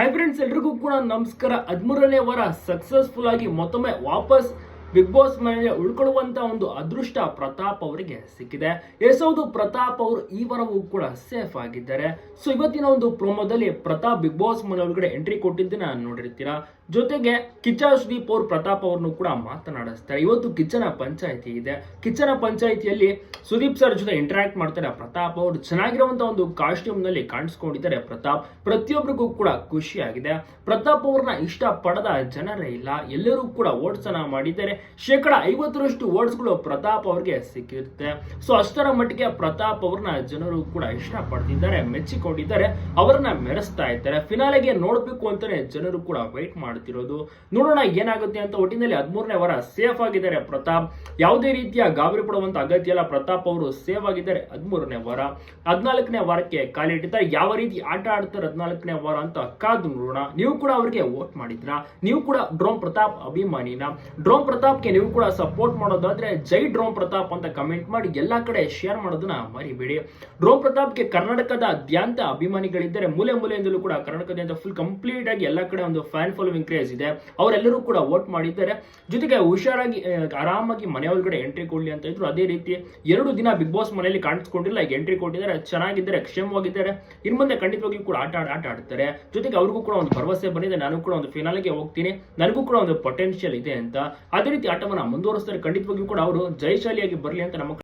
Hi friends ಎಲ್ರಿಗೂ ಕೂಡ ನಮಸ್ಕಾರ. ಹದಿಮೂರನೇ ವಾರ ಸಕ್ಸಸ್ಫುಲ್ ಆಗಿ ಮತ್ತೊಮ್ಮೆ ವಾಪಸ್ ಬಿಗ್ ಬಾಸ್ ಮನೆಯಲ್ಲಿ ಉಳ್ಕೊಳ್ಳುವಂತ ಒಂದು ಅದೃಷ್ಟ ಪ್ರತಾಪ್ ಅವರಿಗೆ ಸಿಕ್ಕಿದೆ. ಎಸ್ ಹೌದು ಪ್ರತಾಪ್ ಅವರು ಈ ವಾರವೂ ಕೂಡ ಸೇಫ್ ಆಗಿದ್ದಾರೆ. ಸೊ ಇವತ್ತಿನ ಒಂದು ಪ್ರೋಮೋದಲ್ಲಿ ಪ್ರತಾಪ್ ಬಿಗ್ ಬಾಸ್ ಮನೆ ಒಳಗಡೆ ಎಂಟ್ರಿ ಕೊಟ್ಟಿದ್ದನ್ನ ನೋಡಿರ್ತೀರಾ? ಜೊತೆಗೆ ಕಿಚ್ಚ ಸುದೀಪ್ ಅವರು ಪ್ರತಾಪ್ ಅವ್ರನ್ನು ಕೂಡ ಮಾತನಾಡಿಸ್ತಾರೆ. ಇವತ್ತು ಕಿಚ್ಚನ ಪಂಚಾಯಿತಿ ಇದೆ. ಕಿಚ್ಚನ ಪಂಚಾಯಿತಿಯಲ್ಲಿ ಸುದೀಪ್ ಸರ್ ಜೊತೆ ಇಂಟರಾಕ್ಟ್ ಮಾಡ್ತಾರೆ ಪ್ರತಾಪ್ ಅವರು. ಚೆನ್ನಾಗಿರುವಂತಹ ಒಂದು ಕಾಸ್ಟ್ಯೂಮ್ನಲ್ಲಿ ಕಾಣಿಸ್ಕೊಂಡಿದ್ದಾರೆ ಪ್ರತಾಪ್. ಪ್ರತಿಯೊಬ್ಬರಿಗೂ ಕೂಡ ಖುಷಿಯಾಗಿದೆ. ಪ್ರತಾಪ್ ಅವ್ರನ್ನ ಇಷ್ಟ ಪಡದ ಜನರೇ ಇಲ್ಲ. ಎಲ್ಲರೂ ಕೂಡ ಓಟ್ಸನ ಮಾಡಿದ್ದಾರೆ. ಶೇಕಡ ಐವತ್ತರಷ್ಟು ಓಟ್ಸ್ಗಳು ಪ್ರತಾಪ್ ಅವ್ರಿಗೆ ಸಿಕ್ಕಿರುತ್ತೆ. ಸೊ ಅಷ್ಟರ ಮಟ್ಟಿಗೆ ಪ್ರತಾಪ್ ಅವ್ರನ್ನ ಜನರು ಕೂಡ ಇಷ್ಟ ಪಡ್ತಿದ್ದಾರೆ ಮೆಚ್ಚಿಕೊಂಡಿದ್ದಾರೆ, ಅವರನ್ನ ಮೆರೆಸ್ತಾ ಇದ್ದಾರೆ. ಫಿನಾಲೆಗೆ ನೋಡ್ಬೇಕು ಅಂತಾನೆ ಜನರು ಕೂಡ ವೆಯ್ಟ್ ಮಾಡ್ತಿರೋದು. ನೋಡೋಣ ಏನಾಗುತ್ತೆ ಅಂತ ಒಟ್ಟಿನಲ್ಲಿ ಹದಿಮೂರನೇ ವಾರ ಸೇಫ್ ಆಗಿದ್ದಾರೆ ಪ್ರತಾಪ್. ಯಾವುದೇ ರೀತಿಯ ಗಾಬರಿ ಪಡುವಂತ ಅಗತ್ಯ ಇಲ್ಲ. ಪ್ರತಾಪ್ ಅವರು ಸೇವ್ ಆಗಿದ್ದಾರೆ ಹದಿಮೂರನೇ ವಾರ. ಹದಿನಾಲ್ಕನೇ ವಾರಕ್ಕೆ ಕಾಲಿಟ್ಟಿದ್ದಾರೆ ಯಾವ ರೀತಿ ಆಟ ಆಡ್ತಾರೆ ಹದಿನಾಲ್ಕನೇ ವಾರ ಅಂತ ಕಾದು ನೋಡೋಣ. ನೀವು ಕೂಡ ಅವರಿಗೆ ವೋಟ್ ಮಾಡಿದ್ರಾ ನೀವು ಕೂಡ ಡ್ರೋನ್ ಪ್ರತಾಪ್ ಅಭಿಮಾನಿನ? ಡ್ರೋಮ್ ಪ್ರತಾಪ್ಗೆ ನೀವು ಕೂಡ ಸಪೋರ್ಟ್ ಮಾಡೋದಾದ್ರೆ ಜೈ ಡ್ರೋಮ್ ಪ್ರತಾಪ್ ಅಂತ ಕಮೆಂಟ್ ಮಾಡಿ ಎಲ್ಲಾ ಕಡೆ ಶೇರ್ ಮಾಡೋದನ್ನ ಮರಿಬೇಡಿ. ಡ್ರೋಮ್ ಪ್ರತಾಪ್ಗೆ ಕರ್ನಾಟಕದಾದ್ಯಂತ ಅಭಿಮಾನಿಗಳಿದ್ದಾರೆ. ಮೂಲೆ ಮೂಲೆಯಿಂದಲೂ ಕೂಡ ಕರ್ನಾಟಕದಿಂದ ಫುಲ್ ಕಂಪ್ಲೀಟ್ ಆಗಿ ಎಲ್ಲ ಕಡೆ ಒಂದು ಫ್ಯಾನ್ ಫಾಲೋವಿಂಗ್ ಕ್ರೇಜ್ ಇದೆ. ಅವರೆಲ್ಲರೂ ಕೂಡ ವೋಟ್ ಮಾಡಿದ್ದಾರೆ. ಜೊತೆಗೆ ಹುಷಾರಾಗಿ ಆರಾಮಾಗಿ ಮನೆ ಒಳಗಡೆ ಎಂಟ್ರಿ ಕೊಡ್ಲಿ ಅಂತ ಇದ್ರು. ಅದೇ ರೀತಿ ಎರಡು ದಿನ ಬಿಗ್ ಬಾಸ್ ಮನೆಯಲ್ಲಿ ಕಾಣಿಸ್ಕೊಂಡಿಲ್ಲ. ಈಗ ಎಂಟ್ರಿ ಕೊಟ್ಟಿದ್ದಾರೆ. ಚೆನ್ನಾಗಿದ್ದಾರೆ. ಕ್ಷೇಮವಾಗಿದ್ದಾರೆ. ಇನ್ ಮುಂದೆ ಖಂಡಿತವಾಗಿ ಕೂಡ ಆಟ ಆಟ ಆಡ್ತಾರೆ. ಜೊತೆಗೆ ಅವ್ರಿಗೂ ಕೂಡ ಒಂದು ಭರವಸೆ ಬಂದಿದೆ. ನಾನು ಕೂಡ ಒಂದು ಫಿನಾಲಿಗೆ ಹೋಗ್ತೀನಿ. ನನಗೂ ಕೂಡ ಒಂದು ಪೊಟೆನ್ಷಿಯಲ್ ಇದೆ ಅಂತ. ಅದೇ ರೀತಿ ಆಟವನ್ನು ಮುಂದುವರಿಸ್ತಾರೆ. ಖಂಡಿತವಾಗಿಯೂ ಕೂಡ ಅವರು ಜಯಶಾಲಿಯಾಗಿ ಬರಲಿ ಅಂತ ನಮ್ಮ